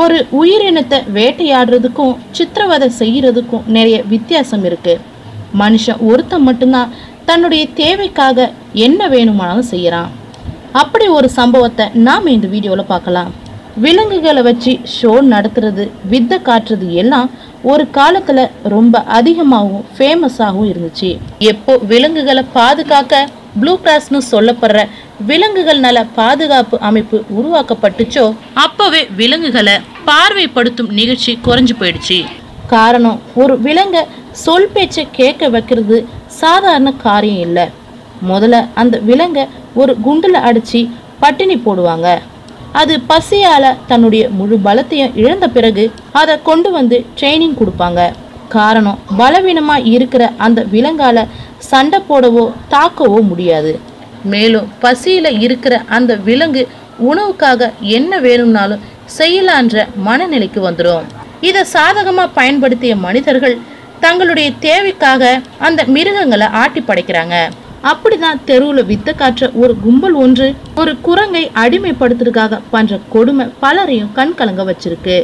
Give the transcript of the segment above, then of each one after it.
ஒரு உயிரினத்தை வேட்டையாடுறதுக்கும் சித்திரவதை செய்கிறதுக்கும் நிறைய வித்தியாசம் இருக்கு. மனுஷன் ஒருத்தன் மட்டும்தான் தன்னுடைய தேவைக்காக என்ன வேணுமானாலும் செய்கிறான் அப்படி ஒரு சம்பவத்தை நாம இந்த வீடியோவில் பார்க்கலாம். விலங்குகளை வச்சு ஷோ நடத்துறது வித்தை காட்டுறது எல்லாம் ஒரு காலத்தில் ரொம்ப அதிகமாகவும் ஃபேமஸாகவும் இருந்துச்சு. எப்போ விலங்குகளை பாதுகாக்க ப்ளூ கிராஸ்னு சொல்லப்படுற விலங்குகள் நல பாதுகாப்பு அமைப்பு உருவாக்கப்பட்டுச்சோ அப்பவே விலங்குகளை பார்வைப்படுத்தும் நிகழ்ச்சி குறைஞ்சு போயிடுச்சு. காரணம் ஒரு விலங்கை சொல் பேச்சை கேட்க வைக்கிறது சாதாரண காரியம் இல்லை. முதல்ல அந்த விலங்கை ஒரு குண்டில் அடிச்சு பட்டினி போடுவாங்க. அது பசியால தன்னுடைய முழு பலத்தையும் இழந்த பிறகு அதை கொண்டு வந்து ட்ரைனிங் கொடுப்பாங்க. காரணம். பலவீனமா இருக்கிற அந்த விலங்கால சண்டை போடவோ தாக்கவோ முடியாது. மேலும் பசியில இருக்கிற அந்த விலங்கு உணவுக்காக என்ன வேணும்னாலும் செய்யலான்ற மனநிலைக்கு வந்துடும் இதை சாதகமா பயன்படுத்திய மனிதர்கள் தங்களுடைய தேவைக்காக அந்த மிருகங்களை ஆட்டி படைக்கிறாங்க. அப்படிதான் தெருவுல வித்த காற்ற ஒரு கும்பல் ஒன்று ஒரு குரங்கை அடிமைப்படுத்துறதுக்காக பண்ற கொடுமை பலரையும் கண் கலங்க வச்சிருக்கு.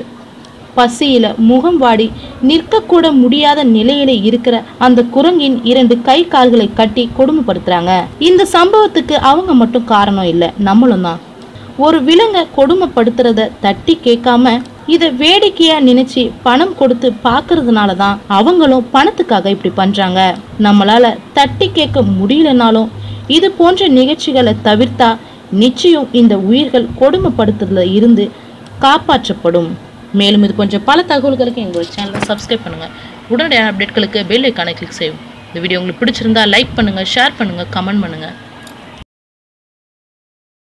பசியில முகம் வாடி நிற்கக்கூட முடியாத நிலையில இருக்கிற அந்த குரங்கின் இரண்டு கை கால்களை கட்டி கொடுமைப்படுத்துறாங்க. இந்த சம்பவத்துக்கு அவங்க மட்டும் காரணம் இல்லை நம்மளும் தான். ஒரு விலங்கை கொடுமைப்படுத்துறத தட்டி கேட்காம இதை வேடிக்கையா நினைச்சு பணம் கொடுத்து பார்க்கறதுனால தான் அவங்களும் பணத்துக்காக இப்படி பண்றாங்க. நம்மளால தட்டி கேட்க முடியலனாலும் இது போன்ற நிகழ்ச்சிகளை தவிர்த்தா நிச்சயம் இந்த உயிர்கள் கொடுமைப்படுத்துறதுல இருந்து காப்பாற்றப்படும். மேலும் இது போன்ற பல தகவல்களுக்கு எங்களோட சேனலை சப்ஸ்கிரைப் பண்ணுங்கள் உடனடியான அப்டேட்களுக்கு பெல் ஐக்கானை கிளிக் செய்யும் இந்த வீடியோ உங்களுக்கு பிடிச்சிருந்தா லைக் பண்ணுங்கள் ஷேர் பண்ணுங்கள் கமெண்ட் பண்ணுங்கள்